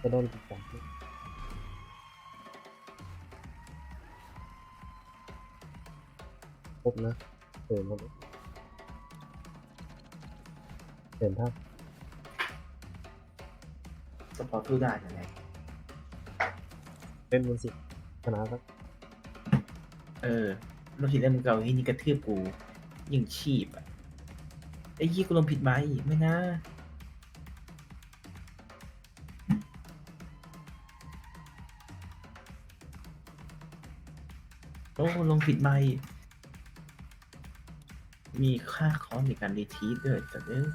จะโดนติดสองที่ครบนะเห็นหมดเลยเห็นภาพสปอร์ตทูได้ยังไงเป็นมันสิชนะสักเออเราผิดแล้วมึงเก่าที่นี่กระทืบกู ยิงชีพอะไอ้ยี่กูลงผิดไหมไม่นะ โอ้ลงผิดไหมมีค่าคอสในการรีทีสด้วยแต่เอ้ย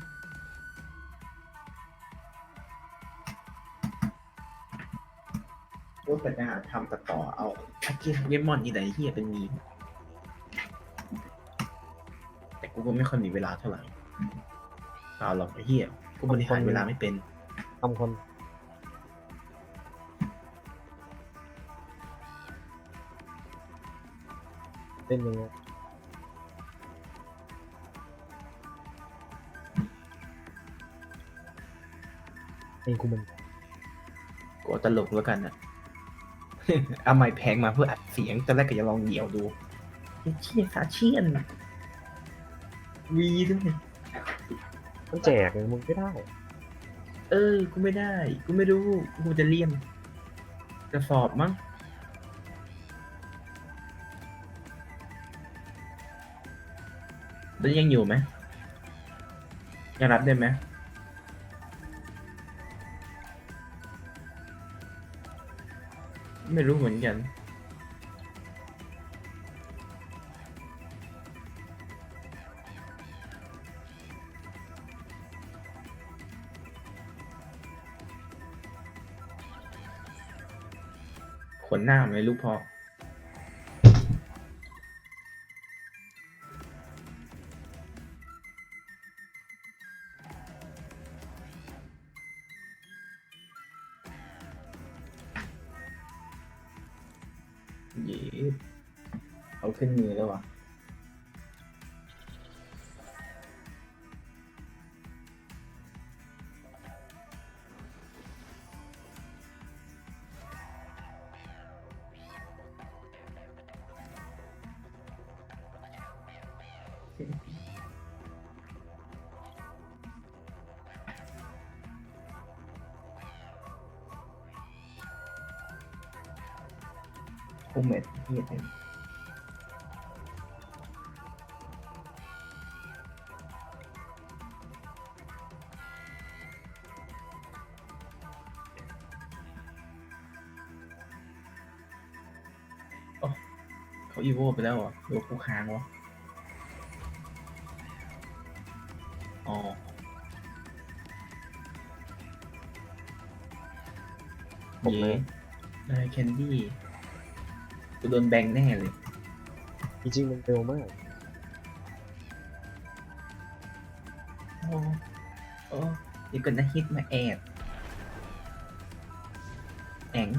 ก็เป็นอาหาทำตัดต่อเอาอ้เกียเวมอนอีไหนเฮียเป็นมีแต่กูก็ไม่ค่อยมีเวลาเท่าไหร่เอาหรอกไอ้เฮียกูบริหารเวลาไม่เป็น ทำคน เป็นยังไงเองกูมันกูเอาตลกแล้วกันนะเอาไม้แพงมาเพื่ออัดเสียงตอนแรกก็จะลองเหยียวดูไอ้เชี่ยขาเชี่ยนวีด้วยมันแจกเลยมึงไม่ได้ เออ กูไม่ได้ กูไม่รู้ กูจะเลี่ยมจะสอบมั้ง แล้วยังอยู่ไหมยังรับได้ไหมไม่รู้เหมือนกันขนหน้าไหมลูกพ่อ เย้เอาขึ้นมื อแล้ววะโอเม็ดเฮียเต็มโอ้เขาอีโวไปแล้วเหรอะหรือว่ากูค้างวะ อ๋อผมเลยได้แคนดี้ กูโดนแบงแน่เลย จริงๆมันเร็วมาก โอ้โอ้เดี๋ยวก่อนนะฮิตมาแอบแอง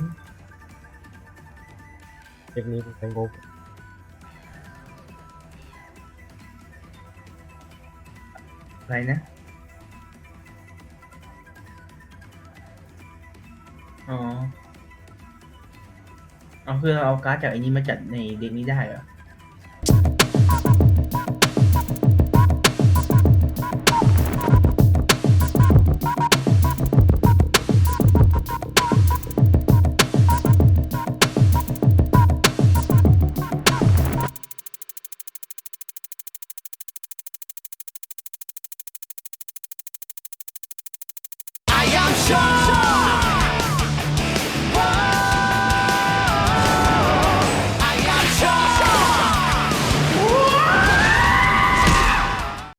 เทคนิคแทงโกอะไรนะ อ๋อ เอาคือเราเอาการ์ดจากไอ้นี้มาจัดในเด็กนี้ได้เหรอ